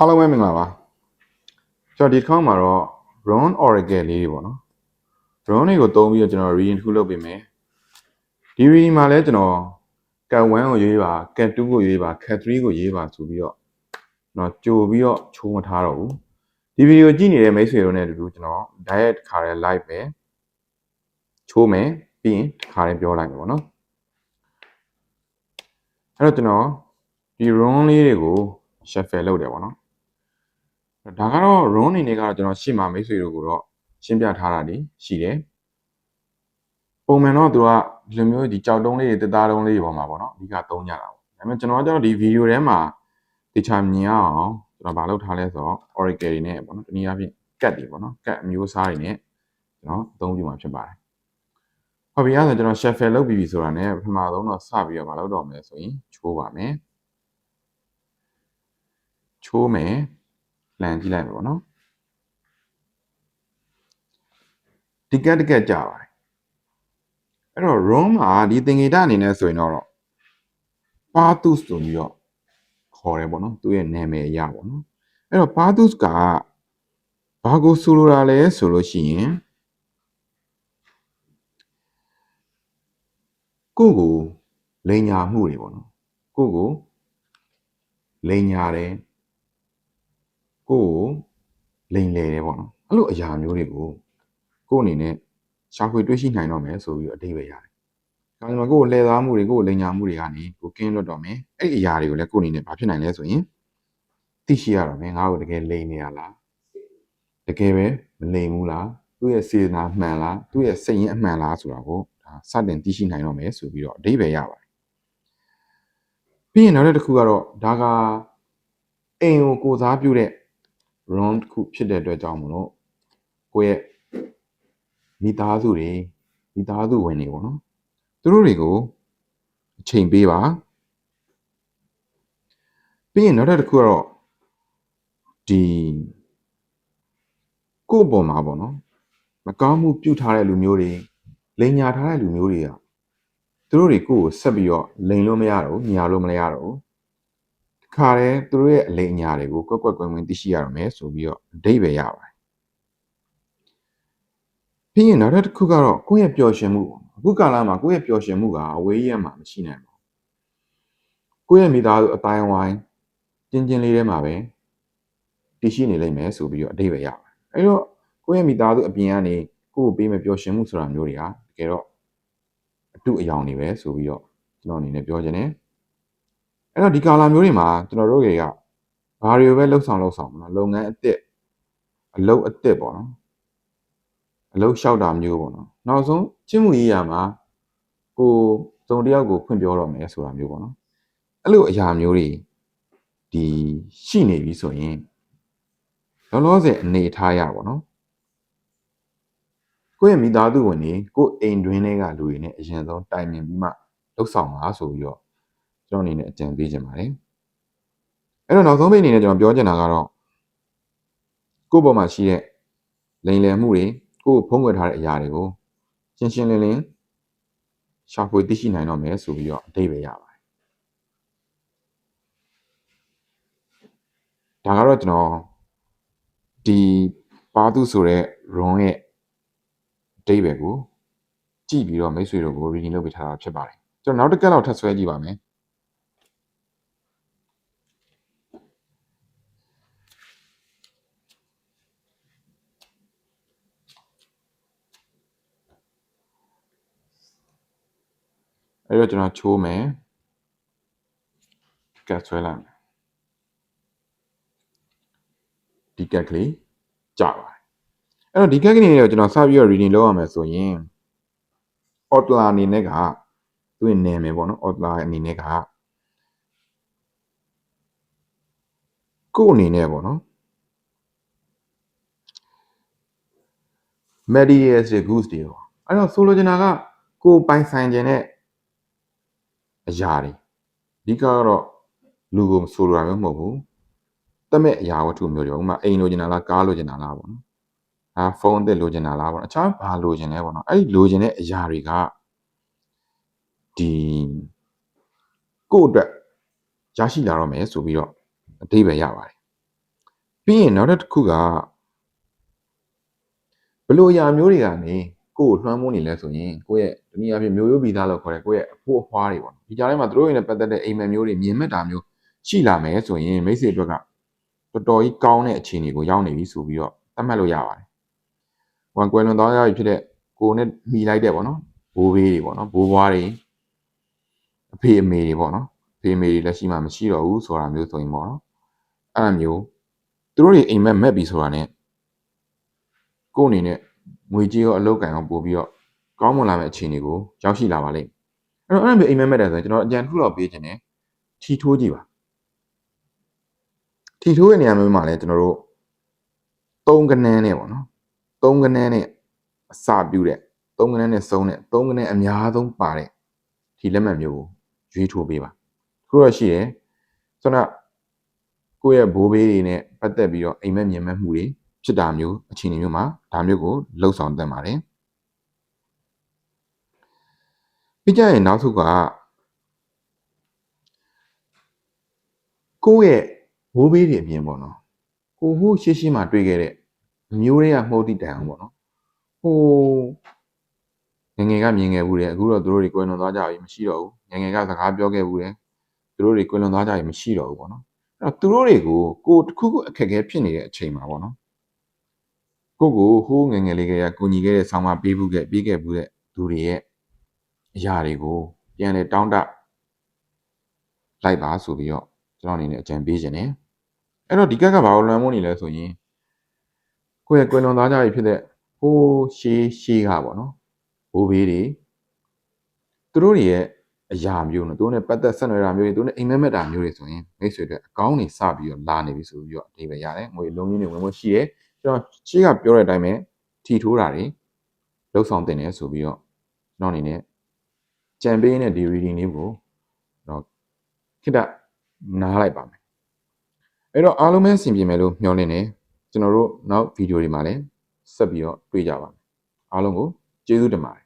အားလုံးပဲမင်္ဂလာပါကျွန်တော်ဒီတစ်ခေါက်မှာတော့ run oracle လေးတွေပေါ့နော် run တွေကိုသုံးပြီးတော့ကျွန်တော် reading တစ်ခုလုပ်ပေးမယ်ဒီ reading မှာလည်းကျွန်တော် cat 1ကိုရေးပါ cat 2ကိုရေးပါ cat 3ကိုရေးပါဆိုပြီးတော့ကျွန်တော်ကြိုပြီးတော့ချိုးမထားတော့ဘူးဒီဗီဒီယိုကြည့်နေတဲ့မိတ်ဆွေတို့နဲ့အတူတူကျွန်တော် diet တစ်ခါတည်း live ပဲချိုးမယ်ပြီးရင်တစ်ခါတည်းပြောလိုက်မယ်ပေါ့နော်အဲ့တော့ကျွန်တော်ဒီ run လေးတွေကို shuffle လုပ်တယ်ပေါ့နော် ဒါကတော့ run အနေနဲ့ကတော့ကျွန်တော်ရှေ့မှာမိတ်ဆွေတို့ကိုတော့ရှင်းပြထားတာတွေရှိတယ်ပုံမှန်တော့သူကဒီလိုမျိုးဒီကြောက်တုံးလေးတွေတက်သားတုံးလေးတွေပေါ်မှာပေါ့နော်အဓိကသုံးကြတာပေါ့ဒါပေမဲ့ကျွန်တော်ကတော့ဒီဗီဒီယိုထဲမှာတခြားမြင်အောင်ကျွန်တော်မလုပ်ထားလဲဆိုတော့ oracle တွေနဲ့ပေါ့နော်တနည်းအားဖြင့် cat တွေပေါ့နော် cat အမျိုးအစားတွေနဲ့ကျွန်တော်အသုံးပြုမှာဖြစ်ပါတယ်ဟုတ်ပြီအဲ့ဒါဆိုကျွန်တော် shuffle လုပ်ပြီးပြီဆိုတာနဲ့ပထမဆုံးတော့စပြီးတော့မလုပ်တော့မယ်ဆိုရင်ချိုးပါမယ်ချိုးမယ် လန်ကြည့်လိုက်မယ်ပေါ့နော်ဒီကက်တကက်ကြပါတယ်အဲ့တော့ room မှာဒီသင်္ကေတအနေနဲ့ဆိုရင်တော့ပါတုဆိုပြီးတော့ခေါ်တယ်ပေါ့နော်သူ့ရဲ့နာမည်အရပေါ့နော်အဲ့တော့ပါတုကဘာကိုဆိုလိုတာလဲဆိုလို့ရှိရင်ကိုယ့်ကိုလိန်ညာမှုတွေပေါ့နော်ကိုယ့်ကိုလိန်ညာတယ် ကိုယ့်ကိုလိန်လေတယ်ပေါ့နော်အဲ့လိုအရာမျိုးတွေကိုကိုယ့်အနေနဲ့ရှာဖွေတွေ့ရှိနိုင်တော့မယ်ဆိုပြီးတော့အတိတ်ပဲရတယ်။ဒါကြောင့်ကိုယ့်ကိုလှည့်သားမှုတွေကိုယ့်ကိုလိန်ညာမှုတွေကနေကိုကင်းလွတ်တော့မယ်။အဲ့ဒီအရာတွေကိုလည်းကိုယ့်အနေနဲ့ဘာဖြစ်နိုင်လဲဆိုရင်သိရှိရတော့မယ်ငါ့ကိုတကယ်လိန်နေရလားတကယ်ပဲမလိန်ဘူးလားသူ့ရဲ့စေတနာမှန်လားသူ့ရဲ့စိတ်ရင်းအမှန်လားဆိုတာကိုဒါစတင်သိရှိနိုင်တော့မယ်ဆိုပြီးတော့အတိတ်ပဲရပါတယ်။ပြီးရင်နောက်တစ်ခုကတော့ဒါကအိမ်ကိုကိုစားပြုတဲ့ run တစ်ခုဖြစ်တဲ့အတွက်ကြောင့်မလို့ကိုယ့်ရဲ့မိသားစုတွေမိသားစုဝင်တွေပေါ့နော်သူတို့တွေကိုအချိန်ပေးပါပြီးရင်နောက်တစ်ခုကတော့ဒီကိုယ့်အပေါ်မှာပေါ့နော်မကောင်းမှုပြုထားတဲ့လူမျိုးတွေလိန်ညာထားတဲ့လူမျိုးတွေကသူတို့တွေကိုယ့်ကိုဆက်ပြီးတော့လိန်လို့မရတော့ဘူးညာလို့မရတော့ဘူး ခါတယ်သူတို့ရဲ့အလိန်ညာတွေကိုကွက်ကွက်ကွင်းကွင်းသိရှိရတော့မယ်ဆိုပြီးတော့အဓိပ္ပာယ်ရပါတယ်ပြီးရင်နောက်တစ်ခုကတော့ကိုယ့်ရဲ့ပျော်ရွှင်မှုအခုကာလမှာကိုယ့်ရဲ့ပျော်ရွှင်မှုကအဝေးရမှာမရှိနိုင်ပါဘူးကိုယ့်ရဲ့မိသားစုအတိုင်းဝိုင်းကျင်းကျင်းလေးထဲမှာပဲတည်ရှိနေလိမ့်မယ်ဆိုပြီးတော့အဓိပ္ပာယ်ရပါတယ်အဲတော့ကိုယ့်ရဲ့မိသားစုအပြင်ကနေကိုယ့်ကိုပေးမဲ့ပျော်ရွှင်မှုဆိုတာမျိုးတွေဟာတကယ်တော့အတုအယောင်တွေပဲဆိုပြီးတော့ကျွန်တော်အနေနဲ့ပြောချင်တယ် အဲ့တော့ဒီကာလာမျိုးတွေမှာကျွန်တော်တို့တွေကဘာတွေကိုပဲလှုပ်ဆောင်လှုပ်ဆောင်မလားလုပ်ငန်းအစ်စ်အလုပ်အစ်စ်ပေါ့နော်အလုပ်လျှောက်တာမျိုးပေါ့နော်နောက်ဆုံးချင်းမှုရေးရမှာကိုစုံတယောက်ကိုဖွင့်ပြောတော့မယ်ဆိုတာမျိုးပေါ့နော်အဲ့လိုအရာမျိုးတွေဒီရှိနေပြီဆိုရင်လောလောဆယ်အနေထားရပါတော့ကိုယ့်ရဲ့မိသားစုဝင်တွေကိုယ့်အိမ်တွင်းတွေကလူတွေနဲ့အရင်ဆုံးတိုင်ပင်ပြီးမှလှုပ်ဆောင်ပါဆိုပြီးတော့ ကျွန်တော်အနေနဲ့အကြံပေးချင်ပါတယ်အဲ့တော့နောက်ဆုံးပိတ်အနေနဲ့ကျွန်တော်ပြောချင်တာကတော့ကိုယ့်ဘောမှာရှိတဲ့လိန်လည်မှုတွေကိုယ့်ကိုဖုံးကွယ်ထားတဲ့အရာတွေကိုရှင်းရှင်းလင်းလင်းရှာဖွေသိရှိနိုင်တော့မယ်ဆိုပြီးတော့အတိတ်ပဲရပါတယ်ဒါကတော့ကျွန်တော်ဒီပါသူဆိုတဲ့ run ရဲ့အတိတ်ပဲကိုကြည့်ပြီးတော့မိတ်ဆွေတို့ကို reading လုပ်ပေးထားတာဖြစ်ပါတယ်ကျွန်တော်နောက်တစ်ကက်လောက်ထပ်ဆွဲကြည့်ပါမယ် အဲ့တော့ကျွန်တော်ချိုးမယ်ကတ်ဆွဲလိုက်မယ်ဒီကက်ကလေးကြပါတယ်အဲ့တော့ဒီကက်ကလေးကိုကျွန်တော်စပြီးတော့ reading လုပ်ရမယ်ဆိုရင် outline အနေနဲ့ကသူ့ရဲ့နာမည်ပေါ့နော် outline အနေနဲ့ကကို့အနေနဲ့ပေါ့နော် materials တွေ goods တွေပေါ့အဲ့တော့ဆိုလိုချင်တာကကိုယ်ပိုင်ဆိုင်ခြင်းတဲ့ အရာတွေအဓိကကတော့လူကိုဆိုလိုတာမျိုးမဟုတ်ဘူးတမဲ့အရာဝတ္ထုမျိုးတွေဥပမာအိမ်လိုချင်တာလားကားလိုချင်တာလားပေါ့နော်ဟာဖုန်းအသစ်လိုချင်တာလားပေါ့နော်အခြားဘာလိုချင်လဲပေါ့နော်အဲ့ဒီလိုချင်တဲ့အရာတွေကဒီကိုယ့်အတွက်ရရှိလာတော့မယ်ဆိုပြီးတော့အတိပ္ပယ်ရပါတယ်ပြီးရင်နောက်တစ်ခုကဘလို့အရာမျိုးတွေကနေ ကိုယ့်ကိုလွှမ်းမိုးနေလဲဆိုရင်ကိုယ့်ရဲ့တနည်းအားဖြင့်မျိုးရိုးဗီဇလို့ခေါ်တဲ့ကိုယ့်ရဲ့အဖို့အဖွားတွေပေါ့ဒီကြားထဲမှာသူတို့တွေနဲ့ပတ်သက်တဲ့အိမ်မက်မျိုးတွေမြင်မဲ့တာမျိုးရှိလာမယ်ဆိုရင်မိတ်ဆွေအတွက်ကတော်တော်ကြီးကောင်းတဲ့အခြေအနေကိုရောက်နေပြီဆိုပြီးတော့သတ်မှတ်လို့ရပါတယ်။ဟိုကွယ်လွန်သွားကြပြီဖြစ်တဲ့ကိုယ်နဲ့မိလိုက်တဲ့ပေါ့နော်ဘိုးဘေးတွေပေါ့နော်ဘိုးဘွားတွေအဖေအမေတွေပေါ့နော်အဖေအမေတွေလက်ရှိမှမရှိတော့ဘူးဆိုတာမျိုးဆိုရင်ပေါ့နော်အဲ့လိုမျိုးသူတို့တွေအိမ်မက်မက်ပြီဆိုတာ ਨੇ ကိုယ့်အနေနဲ့ ငွေကြေးရောအလုပ်ကံရောပို့ပြီးတော့ကောင်းမွန်လာမယ့်အခြေအနေကိုရောက်ရှိလာပါလိမ့်မယ်အဲ့တော့အဲ့လိုမျိုးအိမ်မက်မက်တယ်ဆိုရင်ကျွန်တော်အကြံတစ်ခုတော့ပေးခြင်းတယ်ထီထိုးကြည့်ပါထီထိုးတဲ့နေရာမျိုးမှာလည်းကျွန်တော်တို့သုံးကနန်းနဲ့ပေါ့နော်သုံးကနန်းနဲ့အစာပြုတဲ့သုံးကနန်းနဲ့စုံတဲ့သုံးကနန်းအများဆုံးပါတဲ့ထီလက်မှတ်မျိုးကိုရွေးထိုးပေးပါခုတော့ရှိတယ်ဆိုတော့ကိုယ့်ရဲ့ဘိုးဘေးတွေနဲ့ပတ်သက်ပြီးတော့အိမ်မက်မြင်မဲ့မှုတွေ ဖြစ်တာမျိုးအခြေအနေမျိုးမှာဒါမျိုးကိုလှုပ်ဆောင်သင့်ပါတယ်ပြီးကြရင်နောက်တစ်ခုကကိုယ့်ရဲ့ဘိုးဘေးတွေအပြင်ပေါ့နော်ကိုဟိုရှိရှိမှတွေ့ခဲ့တဲ့မျိုးတွေကမှုတ်တိတန်အောင်ပေါ့နော်ဟိုငယ်ငယ်ကမြင်ခဲ့ဘူးတယ်အခုတော့သူတို့တွေကွယ်လွန်သွားကြပြီမရှိတော့ဘူးငယ်ငယ်ကစကားပြောခဲ့ဘူးတယ်သူတို့တွေကွယ်လွန်သွားကြပြီမရှိတော့ဘူးပေါ့နော်အဲ့တော့သူတို့တွေကိုကိုတစ်ခုခုအခက်အခဲဖြစ်နေတဲ့အချိန်မှာပေါ့နော် ကိုကိုဟိုးငယ်ငယ်လေးကကိုညီခဲ့တဲ့ဆောင်းမပေးဘူးခဲ့ပေးခဲ့ဘူးတဲ့သူတွေရဲ့အရာတွေကိုပြန်လေတောင်းတလိုက်ပါဆိုပြီးတော့ကျွန်တော်အနေနဲ့အကြံပေးခြင်းတယ်အဲ့တော့ဒီကက်ကဘာလို့လွှမ်းမိုးနေလဲဆိုရင်ကိုယ့်ရဲ့ကွယ်လွန်သွားကြပြီဖြစ်တဲ့ဟိုးရှေးရှေးကပေါ့နော်ဘိုးဘေးတွေသူတို့တွေရဲ့အရာမျိုးနော်သူတို့နဲ့ပတ်သက်ဆက်နွယ်တာမျိုးတွေသူတို့နဲ့အိမ်မက်မက်တာမျိုးတွေဆိုရင်မိတ်ဆွေတွေအကောင်းနေစပြီးတော့လာနေပြီဆိုပြီးတော့အဓိပ္ပာယ်ရတယ်ငွေလုံးကြီးတွေဝင်ဝင်ရှိရဲ ကျွန်တော်ရှေးကပြောတဲ့အတိုင်းပဲထီထိုးတာတွေလှုပ်ဆောင်တင်တယ်ဆိုပြီးတော့ကျွန်တော်အနေနဲ့ကြံပေးနေတဲ့ဒီ reading လေးကိုတော့ခိတ္တနားလိုက်ပါမယ်အဲ့တော့အားလုံးပဲအဆင်ပြေမယ်လို့မျှော်လင့်နေကျွန်တော်တို့နောက်ဗီဒီယိုတွေမှာလည်းဆက်ပြီးတော့တွေ့ကြပါမယ်အားလုံးကိုကျေးဇူးတင်ပါတယ်